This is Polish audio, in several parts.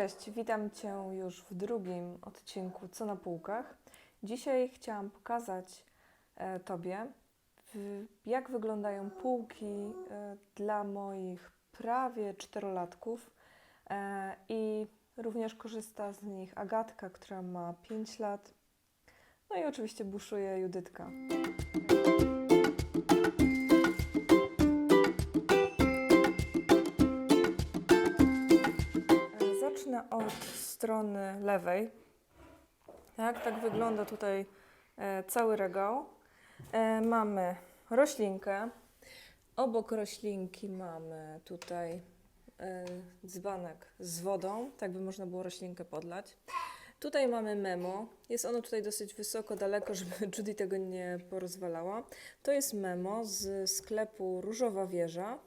cześć, witam Cię już w drugim odcinku Co na półkach. Dzisiaj chciałam pokazać e, Tobie, jak wyglądają półki e, dla moich prawie czterolatków e, i również korzysta z nich Agatka, która ma 5 lat. No i oczywiście buszuje Judytka. Od strony lewej. Tak, tak wygląda tutaj e, cały regał. E, mamy roślinkę. Obok roślinki mamy tutaj e, dzbanek z wodą, tak by można było roślinkę podlać. Tutaj mamy memo. Jest ono tutaj dosyć wysoko, daleko, żeby Judy tego nie porozwalała. To jest memo z sklepu Różowa Wieża.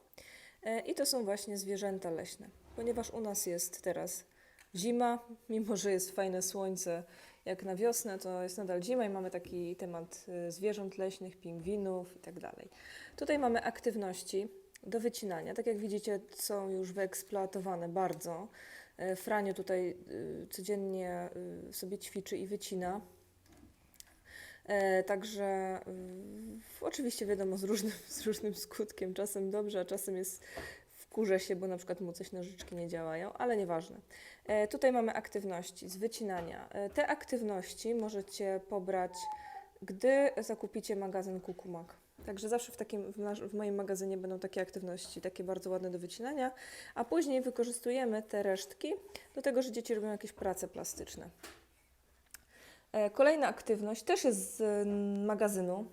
I to są właśnie zwierzęta leśne. Ponieważ u nas jest teraz zima, mimo że jest fajne słońce jak na wiosnę, to jest nadal zima i mamy taki temat e, zwierząt leśnych, pingwinów i tak. Tutaj mamy aktywności do wycinania. Tak jak widzicie, są już wyeksploatowane bardzo. E, Franio tutaj y, codziennie y, sobie ćwiczy i wycina. E, Także y, oczywiście wiadomo z różnym, z różnym skutkiem, czasem dobrze, a czasem jest wkurzę się, bo na przykład mu coś nożyczki nie działają, ale nieważne. E, Tutaj mamy aktywności z wycinania. E, Te aktywności możecie pobrać, gdy zakupicie magazyn Kukumak. Także zawsze w, takim, w, nasz, w moim magazynie będą takie aktywności, takie bardzo ładne do wycinania, a później wykorzystujemy te resztki do tego, że dzieci robią jakieś prace plastyczne. E, Kolejna aktywność też jest z magazynu,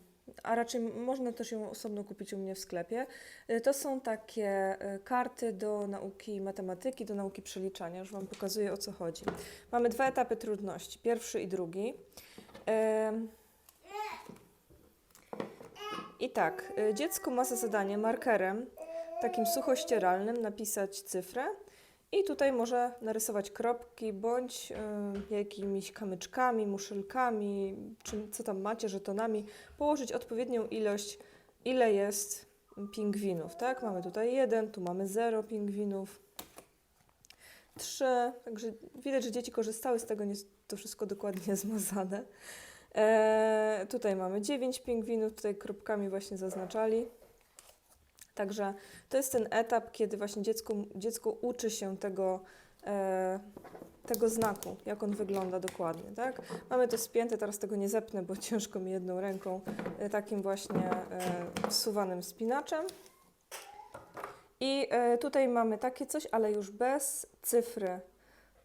a raczej można też ją osobno kupić u mnie w sklepie. E, To są takie e, karty do nauki matematyki, do nauki przeliczania. Już Wam pokazuję o co chodzi. Mamy dwa etapy trudności, pierwszy i drugi. I tak, e, dziecko ma za zadanie markerem takim suchościeralnym napisać cyfrę i tutaj może narysować kropki bądź y, jakimiś kamyczkami, muszelkami, czy co tam macie, żetonami, położyć odpowiednią ilość, ile jest pingwinów, tak? Mamy tutaj jeden, tu mamy zero pingwinów, trzy, także widać, że dzieci korzystały z tego, nie jest to wszystko dokładnie zmazane. E, tutaj mamy dziewięć pingwinów, tutaj kropkami właśnie zaznaczali. Także to jest ten etap, kiedy właśnie dziecko, dziecko uczy się tego, e, tego znaku, jak on wygląda dokładnie. Tak? Mamy to spięte, teraz tego nie zepnę, bo ciężko mi jedną ręką, e, takim właśnie e, wsuwanym spinaczem. I e, tutaj mamy takie coś, ale już bez cyfry.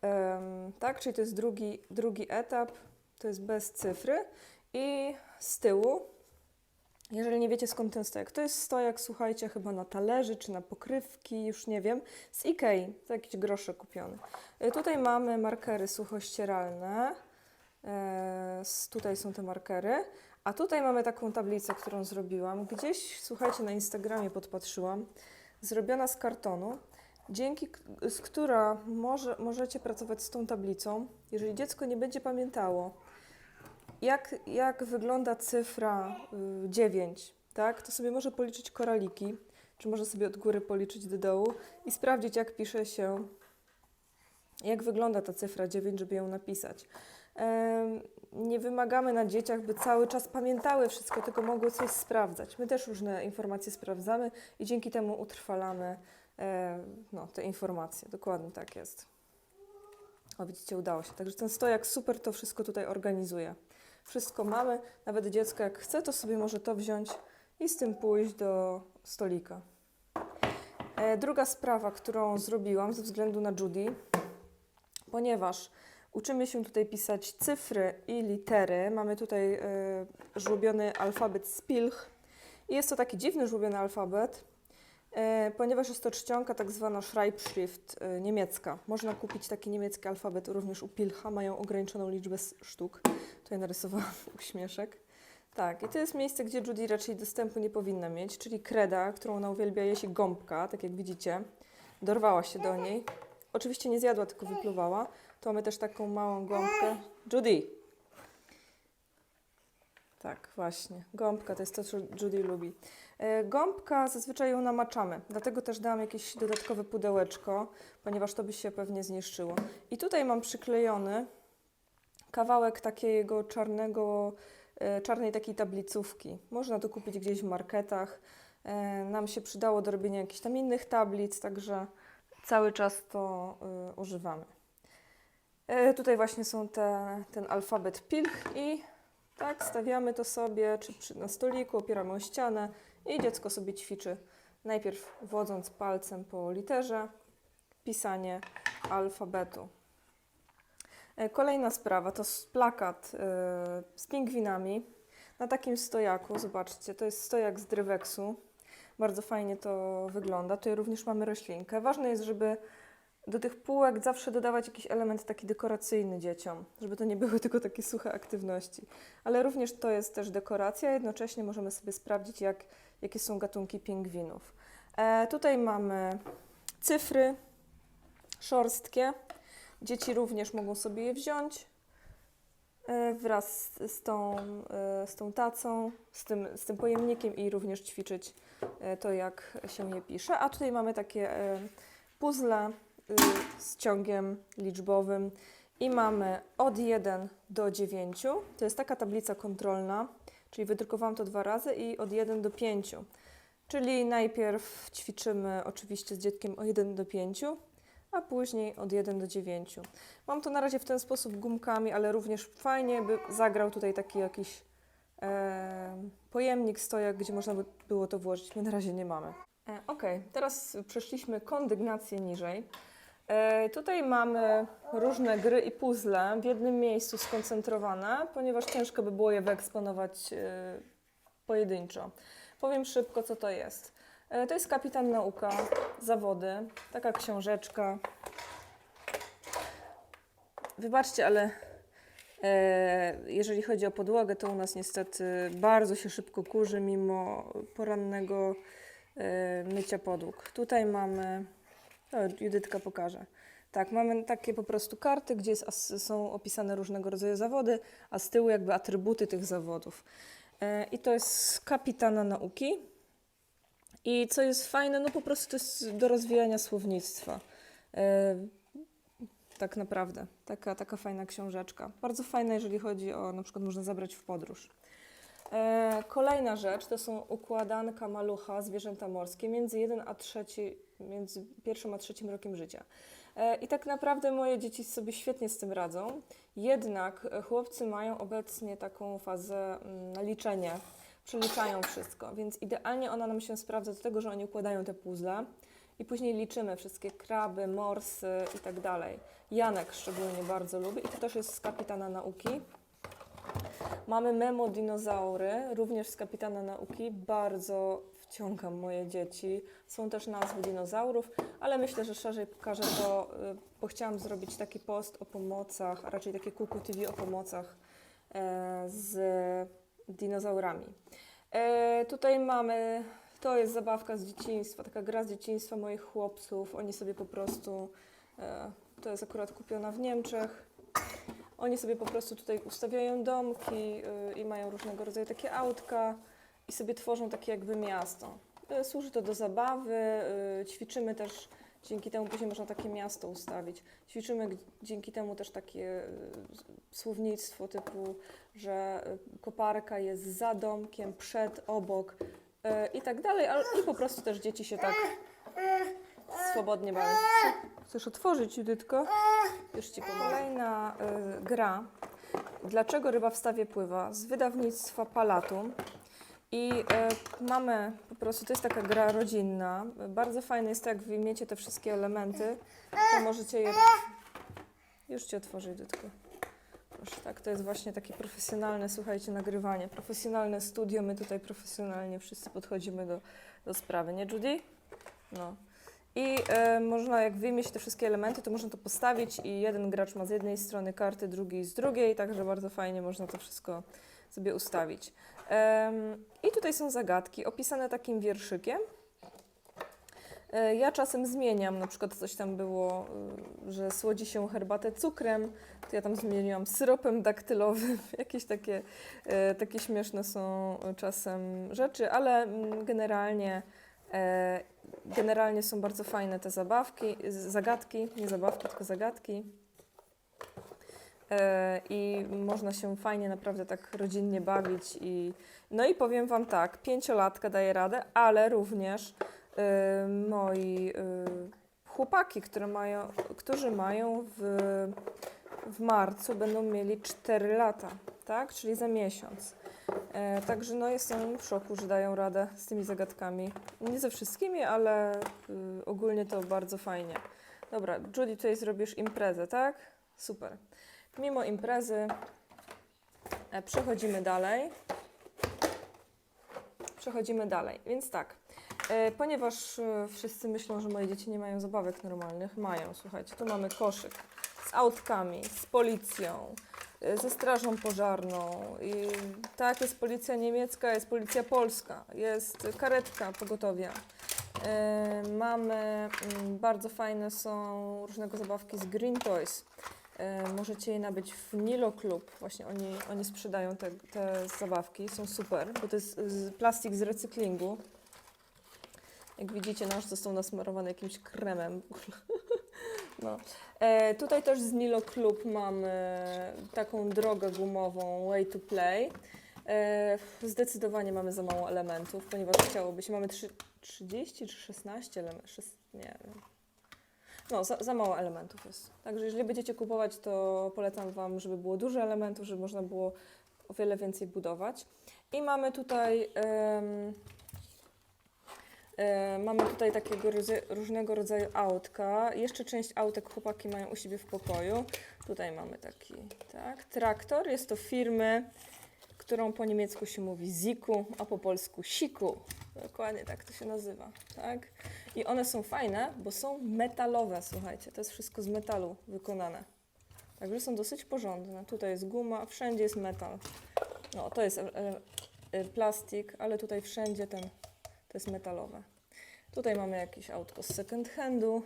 Em, tak, czyli to jest drugi, drugi etap, to jest bez cyfry. I z tyłu jeżeli nie wiecie skąd ten stojak, to jest stojak, słuchajcie, chyba na talerzy czy na pokrywki, już nie wiem, z Ikei, za jakieś grosze kupiony. Y, Tutaj mamy markery suchościeralne, e, tutaj są te markery, a tutaj mamy taką tablicę, którą zrobiłam. Gdzieś, słuchajcie, na Instagramie podpatrzyłam, zrobiona z kartonu, dzięki z która może, możecie pracować z tą tablicą, jeżeli dziecko nie będzie pamiętało, jak, jak wygląda cyfra y, 9, tak? To sobie może policzyć koraliki, czy może sobie od góry policzyć do dołu i sprawdzić, jak pisze się, jak wygląda ta cyfra 9, żeby ją napisać. Nie wymagamy na dzieciach, by cały czas pamiętały wszystko, tylko mogły coś sprawdzać. My też różne informacje sprawdzamy i dzięki temu utrwalamy e, no, te informacje. Dokładnie tak jest. O, widzicie, udało się. Także ten stojak super to wszystko tutaj organizuje. Wszystko mamy, nawet dziecko jak chce, to sobie może to wziąć i z tym pójść do stolika. E, druga sprawa, którą zrobiłam ze względu na Judy, ponieważ uczymy się tutaj pisać cyfry i litery, mamy tutaj e, żłobiony alfabet Spilch i jest to taki dziwny żłobiony alfabet, ponieważ jest to czcionka tak zwana Schreibschrift e, niemiecka. Można kupić taki niemiecki alfabet również u Pilcha, mają ograniczoną liczbę sztuk. Tutaj narysowałam uśmieszek. Tak, i to jest miejsce, gdzie Judy raczej dostępu nie powinna mieć, czyli kreda, którą ona uwielbia, je się gąbka, tak jak widzicie. Dorwała się do niej. Oczywiście nie zjadła, tylko wypluwała. To mamy też taką małą gąbkę. Judy! Tak, właśnie. Gąbka to jest to, co Judy lubi. E, Gąbka zazwyczaj ją namaczamy, dlatego też dałam jakieś dodatkowe pudełeczko, ponieważ to by się pewnie zniszczyło. I tutaj mam przyklejony kawałek takiego czarnego, e, czarnej takiej tablicówki. Można to kupić gdzieś w marketach. E, Nam się przydało do robienia jakichś tam innych tablic, także cały czas to używamy. Tutaj właśnie są te, ten alfabet pilch i tak stawiamy to sobie, czy na stoliku, opieramy o ścianę i dziecko sobie ćwiczy. Najpierw wodząc palcem po literze, pisanie alfabetu. E, Kolejna sprawa to plakat e, z pingwinami na takim stojaku. Zobaczcie, to jest stojak z dryweksu. Bardzo fajnie to wygląda. Tutaj również mamy roślinkę. Ważne jest, żeby do tych półek zawsze dodawać jakiś element taki dekoracyjny dzieciom, żeby to nie były tylko takie suche aktywności. Ale również to jest też dekoracja, jednocześnie możemy sobie sprawdzić, jak, jakie są gatunki pingwinów. E, tutaj mamy cyfry szorstkie. Dzieci również mogą sobie je wziąć e, wraz z- tą, e, z tą tacą, z tym, z tym pojemnikiem i również ćwiczyć e, to, jak się je pisze. A tutaj mamy takie e, puzzle y, z ciągiem liczbowym i mamy od 1 do 9. To jest taka tablica kontrolna, czyli wydrukowałam to dwa razy i od 1 do 5. Czyli najpierw ćwiczymy oczywiście z dzieckiem od 1 do 5, a później od 1 do 9. Mam to na razie w ten sposób gumkami, ale również fajnie by zagrał tutaj taki jakiś e, pojemnik, stojak, gdzie można by było to włożyć. My na razie nie mamy. E, ok, teraz przeszliśmy kondygnację niżej. E, tutaj mamy różne gry i puzzle w jednym miejscu skoncentrowane, ponieważ ciężko by było je wyeksponować e, pojedynczo. Powiem szybko, co to jest. E, to jest Kapitan Nauka, zawody, taka książeczka. Wybaczcie, ale jeżeli chodzi o podłogę, to u nas niestety bardzo się szybko kurzy, mimo porannego mycia podłóg. Tutaj mamy, Judytka pokaże. Tak, mamy takie po prostu karty, gdzie jest, są opisane różnego rodzaju zawody, a z tyłu jakby atrybuty tych zawodów. E, I to jest kapitana nauki. I co jest fajne, no po prostu to jest do rozwijania słownictwa. E, tak naprawdę. Taka, taka fajna książeczka. Bardzo fajna, jeżeli chodzi o, na przykład można zabrać w podróż. E, kolejna rzecz to są układanka malucha, zwierzęta morskie, między 1 a 3, między pierwszym a trzecim rokiem życia. E, I tak naprawdę moje dzieci sobie świetnie z tym radzą. Jednak e, chłopcy mają obecnie taką fazę mm, na liczenie, przeliczają wszystko, więc idealnie ona nam się sprawdza do tego, że oni układają te puzzle i później liczymy wszystkie kraby, morsy i tak dalej. Janek szczególnie bardzo lubi i to też jest z kapitana nauki. Mamy memo dinozaury, również z kapitana nauki. Bardzo wciągam moje dzieci. Są też nazwy dinozaurów, ale myślę, że szerzej pokażę to, y, bo chciałam zrobić taki post o pomocach, a raczej takie Kuku TV o pomocach e, z dinozaurami. E, tutaj mamy, to jest zabawka z dzieciństwa, taka gra z dzieciństwa moich chłopców. Oni sobie po prostu, e, to jest akurat kupiona w Niemczech. Oni sobie po prostu tutaj ustawiają domki y, i mają różnego rodzaju takie autka i sobie tworzą takie jakby miasto. Y, Służy to do zabawy, y, ćwiczymy też, dzięki temu później można takie miasto ustawić. Ćwiczymy dzięki temu też takie y, słownictwo typu, że koparka jest za domkiem, przed, obok i tak dalej, ale i po prostu też dzieci się tak swobodnie bawią. Chcesz otworzyć, Judytko? Już Ci pomogę. Kolejna y, gra. Dlaczego ryba w stawie pływa? Z wydawnictwa Palatum. I y, mamy po prostu, to jest taka gra rodzinna. Bardzo fajne jest to, jak wyjmiecie te wszystkie elementy, to możecie je... Już Ci otworzę, Judytko. Proszę, tak, to jest właśnie takie profesjonalne, słuchajcie, nagrywanie. Profesjonalne studio, my tutaj profesjonalnie wszyscy podchodzimy do, do sprawy, nie Judy? No. I e, można, jak wyjmie się te wszystkie elementy, to można to postawić i jeden gracz ma z jednej strony karty, drugi z drugiej, także bardzo fajnie można to wszystko sobie ustawić. I tutaj są zagadki opisane takim wierszykiem. E, Ja czasem zmieniam, na przykład coś tam było, y, że słodzi się herbatę cukrem, to ja tam zmieniłam syropem daktylowym. Jakieś takie, e, takie śmieszne są czasem rzeczy, ale mm, generalnie, e, generalnie są bardzo fajne te zabawki, zagadki, nie zabawki, tylko zagadki. E, I można się fajnie naprawdę tak rodzinnie bawić i no i powiem Wam tak, pięciolatka daje radę, ale również y, moi y, chłopaki, które mają, którzy mają w, w marcu będą mieli 4 lata, tak? Czyli za miesiąc. E, także no jestem w szoku, że dają radę z tymi zagadkami. Nie ze wszystkimi, ale y, ogólnie to bardzo fajnie. Dobra, Judy, tutaj zrobisz imprezę, tak? Super. Mimo imprezy e, przechodzimy dalej. Przechodzimy dalej, więc tak. E, ponieważ e, wszyscy myślą, że moje dzieci nie mają zabawek normalnych, mają. Słuchajcie, tu mamy koszyk z autkami, z policją, ze strażą pożarną. I tak, jest policja niemiecka, jest policja polska, jest karetka pogotowia. Mamy mm, bardzo fajne są różnego zabawki z Green Toys. E, możecie je nabyć w Nilo Club. Właśnie oni, oni sprzedają te, te zabawki, są super, bo to jest z, plastik z recyklingu. Jak widzicie, nasz został nasmarowany jakimś kremem. No. E, tutaj też z Nilo Club mamy taką drogę gumową Way to Play. E, zdecydowanie mamy za mało elementów, ponieważ chciałoby się, mamy trzy- 30 czy 16 elementów, nie wiem. No, za, za mało elementów jest. Także jeżeli będziecie kupować, to polecam Wam, żeby było dużo elementów, żeby można było o wiele więcej budować. I mamy tutaj e, mamy tutaj takiego rodza- różnego rodzaju autka. Jeszcze część autek chłopaki mają u siebie w pokoju. Tutaj mamy taki, tak, traktor. Jest to firmy, którą po niemiecku się mówi Ziku, a po polsku Siku. Dokładnie tak to się nazywa, tak? I one są fajne, bo są metalowe, słuchajcie. To jest wszystko z metalu wykonane. Także są dosyć porządne. Tutaj jest guma, wszędzie jest metal. No, to jest e, e, plastik, ale tutaj wszędzie ten, to jest metalowe. Tutaj mamy jakieś autko z second handu,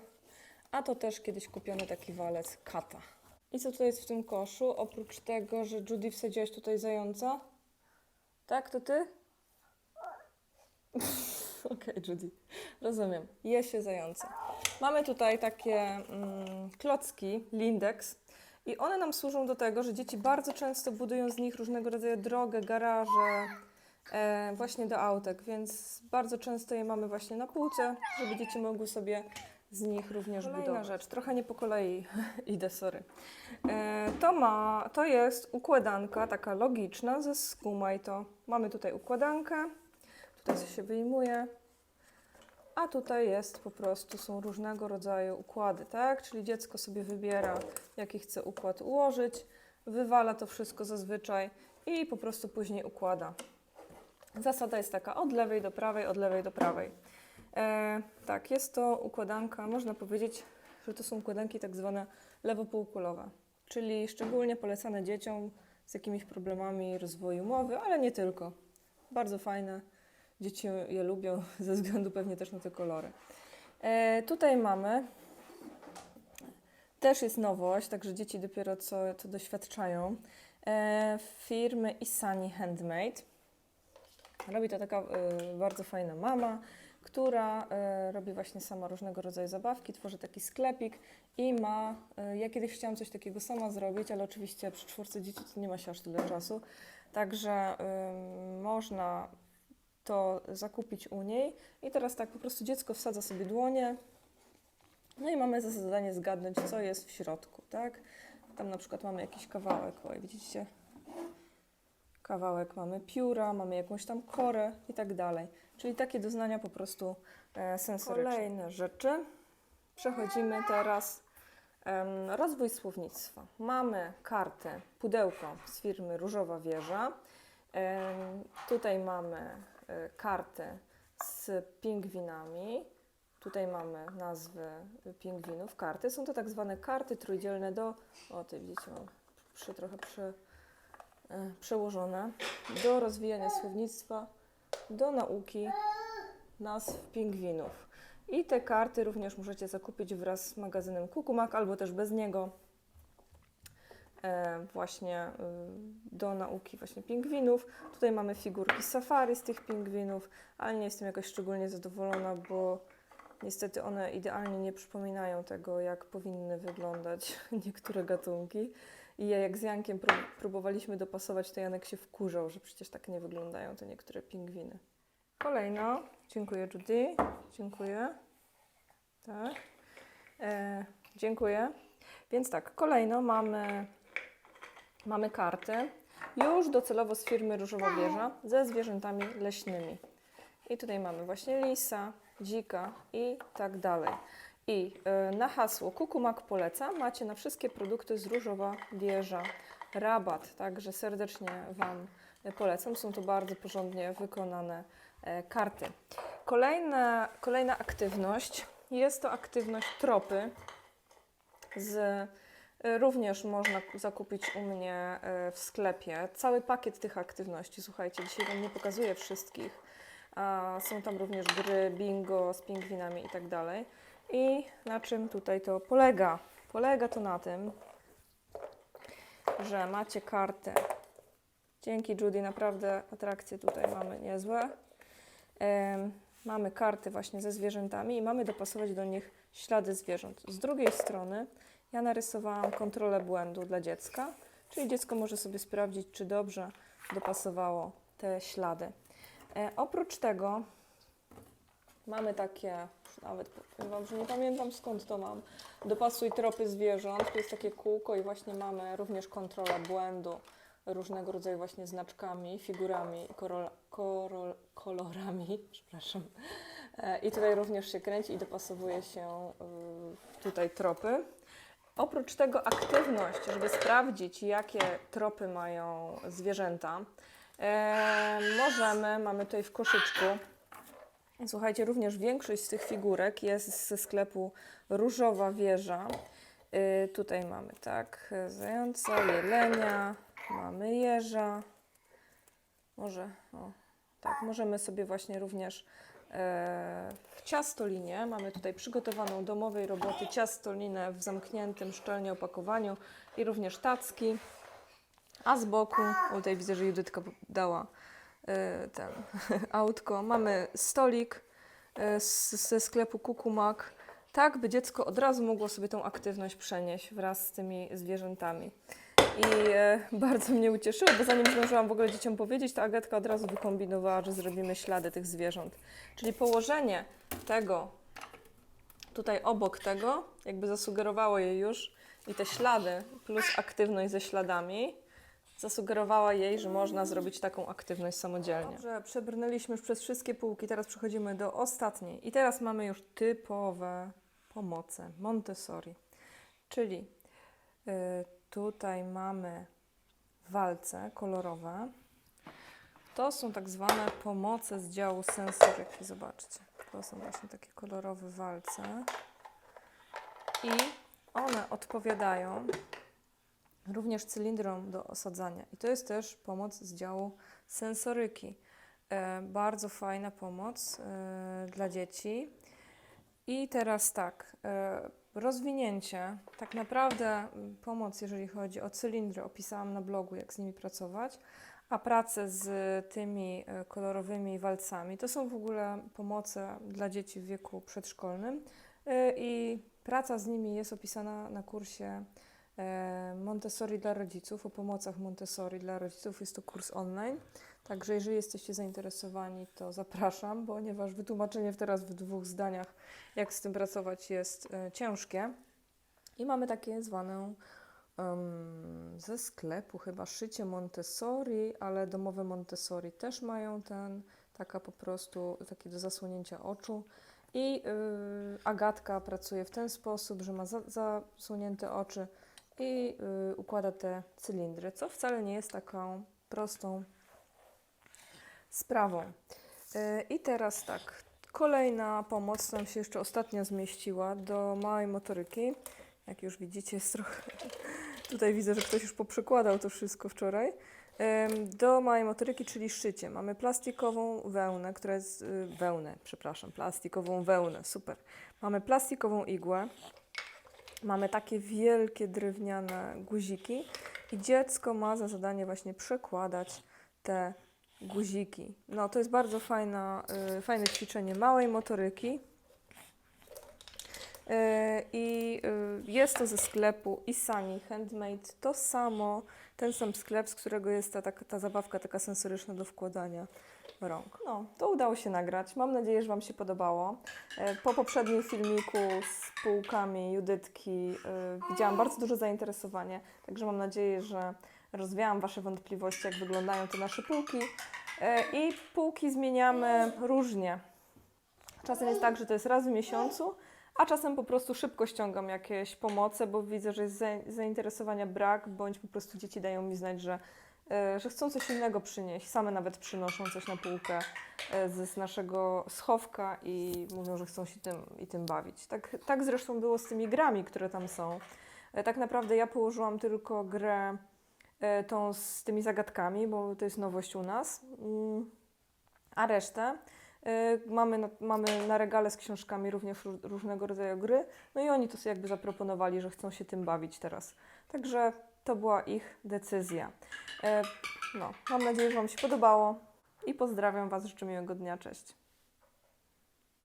a to też kiedyś kupiony taki walec kata. I co tutaj jest w tym koszu? Oprócz tego, że Judy wsadziłaś tutaj zająca? Tak, to ty? Okej, Judy, rozumiem. Je się zające. Mamy tutaj takie mm, klocki, Lindex, i one nam służą do tego, że dzieci bardzo często budują z nich różnego rodzaju drogę, garaże, e, właśnie do autek, więc bardzo często je mamy właśnie na półce, żeby dzieci mogły sobie z nich również Kolejna budować. rzecz, trochę nie po kolei idę, sorry. E, to ma, to jest układanka taka logiczna ze skumaj to. Mamy tutaj układankę, tutaj się wyjmuje, a tutaj jest po prostu, są różnego rodzaju układy, tak? Czyli dziecko sobie wybiera, jaki chce układ ułożyć, wywala to wszystko zazwyczaj i po prostu później układa. Zasada jest taka od lewej do prawej, od lewej do prawej. E, tak, jest to układanka, można powiedzieć, że to są układanki tak zwane lewopółkulowe, czyli szczególnie polecane dzieciom z jakimiś problemami rozwoju mowy, ale nie tylko. Bardzo fajne. Dzieci je lubią ze względu pewnie też na te kolory. E, tutaj mamy, też jest nowość, także dzieci dopiero co to doświadczają, e, firmy Isani Handmade. Robi to taka e, bardzo fajna mama, która e, robi właśnie sama różnego rodzaju zabawki, tworzy taki sklepik i ma, e, ja kiedyś chciałam coś takiego sama zrobić, ale oczywiście przy czwórce dzieci to nie ma się aż tyle czasu, także można to zakupić u niej. I teraz tak, po prostu dziecko wsadza sobie dłonie, no i mamy za zadanie zgadnąć, co jest w środku, tak? Tam na przykład mamy jakiś kawałek, oj, widzicie? Kawałek, mamy pióra, mamy jakąś tam korę i tak dalej. Czyli takie doznania po prostu e, sensoryczne. Kolejne rzeczy. Przechodzimy teraz rozwój słownictwa. Mamy kartę, pudełko z firmy Różowa Wieża. Tutaj mamy e, kartę z pingwinami. Tutaj mamy nazwy pingwinów, karty. Są to tak zwane karty trójdzielne do, o ty widzicie, mam przy, trochę przy, e, przełożone, do rozwijania słownictwa, do nauki nazw pingwinów. I te karty również możecie zakupić wraz z magazynem Kukumak albo też bez niego. E, właśnie y, do nauki właśnie pingwinów. Tutaj mamy figurki safari z tych pingwinów, ale nie jestem jakoś szczególnie zadowolona, bo niestety one idealnie nie przypominają tego, jak powinny wyglądać niektóre gatunki. I ja jak z Jankiem prób- próbowaliśmy dopasować, to Janek się wkurzał, że przecież tak nie wyglądają te niektóre pingwiny. Kolejno, dziękuję Judy, dziękuję. Tak, e, dziękuję. Więc tak, kolejno mamy, mamy karty już docelowo z firmy Różowa Wieża ze zwierzętami leśnymi. I tutaj mamy właśnie lisa, dzika i tak dalej. I y, na hasło Kukumak poleca macie na wszystkie produkty z Różowa Wieża rabat, także serdecznie Wam polecam. Są to bardzo porządnie wykonane e, karty. Kolejna, kolejna aktywność jest to aktywność tropy. Z, y, również można zakupić u mnie e, w sklepie cały pakiet tych aktywności. Słuchajcie, dzisiaj Wam nie pokazuję wszystkich. Są tam również gry, bingo z pingwinami i tak dalej. I na czym tutaj to polega? Polega to na tym, że macie kartę. Dzięki Judy, naprawdę atrakcje tutaj mamy niezłe. Em, mamy karty właśnie ze zwierzętami i mamy dopasować do nich ślady zwierząt. Z drugiej strony ja narysowałam kontrolę błędu dla dziecka, czyli dziecko może sobie sprawdzić, czy dobrze dopasowało te ślady. E, oprócz tego mamy takie, nawet powiem Wam, że nie pamiętam skąd to mam, dopasuj tropy zwierząt, to jest takie kółko i właśnie mamy również kontrolę błędu różnego rodzaju właśnie znaczkami, figurami, korol, korol, kolorami, przepraszam. E, I tutaj również się kręci i dopasowuje się y, tutaj tropy. Oprócz tego aktywność, żeby sprawdzić, jakie tropy mają zwierzęta, e, możemy, mamy tutaj w koszyczku, słuchajcie, również większość z tych figurek jest ze sklepu Różowa Wieża. Y, tutaj mamy tak, zająca, jelenia, mamy jeża. Może, o, tak, możemy sobie właśnie również e, w ciastolinie, mamy tutaj przygotowaną domowej roboty ciastolinę w zamkniętym szczelnie opakowaniu i również tacki. A z boku, tutaj widzę, że Judytka dała ten autko, mamy stolik e, ze sklepu Kukumak, tak by dziecko od razu mogło sobie tą aktywność przenieść wraz z tymi zwierzętami. I e, bardzo mnie ucieszyło, bo zanim zdążyłam w ogóle dzieciom powiedzieć, to Agatka od razu wykombinowała, że zrobimy ślady tych zwierząt. Czyli położenie tego tutaj obok tego, jakby zasugerowało jej już i te ślady plus aktywność ze śladami, zasugerowała jej, że można zrobić taką aktywność samodzielnie. Dobrze, przebrnęliśmy już przez wszystkie półki, teraz przechodzimy do ostatniej. I teraz mamy już typowe pomoce Montessori, czyli y, tutaj mamy walce kolorowe. To są tak zwane pomoce z działu sensoryki. Zobaczcie, to są właśnie takie kolorowe walce. I one odpowiadają również cylindrom do osadzania. I to jest też pomoc z działu sensoryki. E, bardzo fajna pomoc e, dla dzieci. I teraz tak, e, rozwinięcie, tak naprawdę mm, pomoc, jeżeli chodzi o cylindry, opisałam na blogu, jak z nimi pracować, a pracę z tymi kolorowymi walcami to są w ogóle pomoce dla dzieci w wieku przedszkolnym i praca z nimi jest opisana na kursie Montessori dla rodziców, o pomocach Montessori dla rodziców. Jest to kurs online. Także jeżeli jesteście zainteresowani, to zapraszam, ponieważ wytłumaczenie teraz w dwóch zdaniach, jak z tym pracować, jest e, ciężkie. I mamy takie zwane em, ze sklepu chyba szycie Montessori, ale domowe Montessori też mają ten, taka po prostu, takie do zasłonięcia oczu. I y, Agatka pracuje w ten sposób, że ma za, zasłonięte oczy i y, układa te cylindry, co wcale nie jest taką prostą sprawą. Y, I teraz tak, kolejna pomoc nam się jeszcze ostatnio zmieściła do małej motoryki. Jak już widzicie, jest trochę. Tutaj widzę, że ktoś już poprzekładał to wszystko wczoraj. Do małej motoryki, czyli szycie, mamy plastikową wełnę, która jest, y, wełnę, przepraszam, plastikową wełnę, super. Mamy plastikową igłę, mamy takie wielkie drewniane guziki i dziecko ma za zadanie właśnie przekładać te guziki. No to jest bardzo fajna, y, fajne ćwiczenie małej motoryki. Y, I y, jest to ze sklepu Isani Handmade. To samo, ten sam sklep, z którego jest ta, ta, ta zabawka taka sensoryczna do wkładania rąk. No, to udało się nagrać. Mam nadzieję, że Wam się podobało. E, Po poprzednim filmiku z półkami Judytki y, widziałam bardzo duże zainteresowanie, także mam nadzieję, że rozwiałam Wasze wątpliwości, jak wyglądają te nasze półki. E, I półki zmieniamy różnie. Czasem jest tak, że to jest raz w miesiącu, a czasem po prostu szybko ściągam jakieś pomoce, bo widzę, że jest za- zainteresowania brak, bądź po prostu dzieci dają mi znać, że, e, że chcą coś innego przynieść. Same nawet przynoszą coś na półkę e, z, naszego schowka i mówią, że chcą się tym i tym bawić. Tak, tak zresztą było z tymi grami, które tam są. E, Tak naprawdę ja położyłam tylko grę e, tą z tymi zagadkami, bo to jest nowość u nas. Mm, A resztę mamy na, mamy na regale z książkami również ró- różnego rodzaju gry. No i oni to sobie jakby zaproponowali, że chcą się tym bawić teraz. Także to była ich decyzja. E, No, mam nadzieję, że Wam się podobało i pozdrawiam Was, życzę miłego dnia, cześć.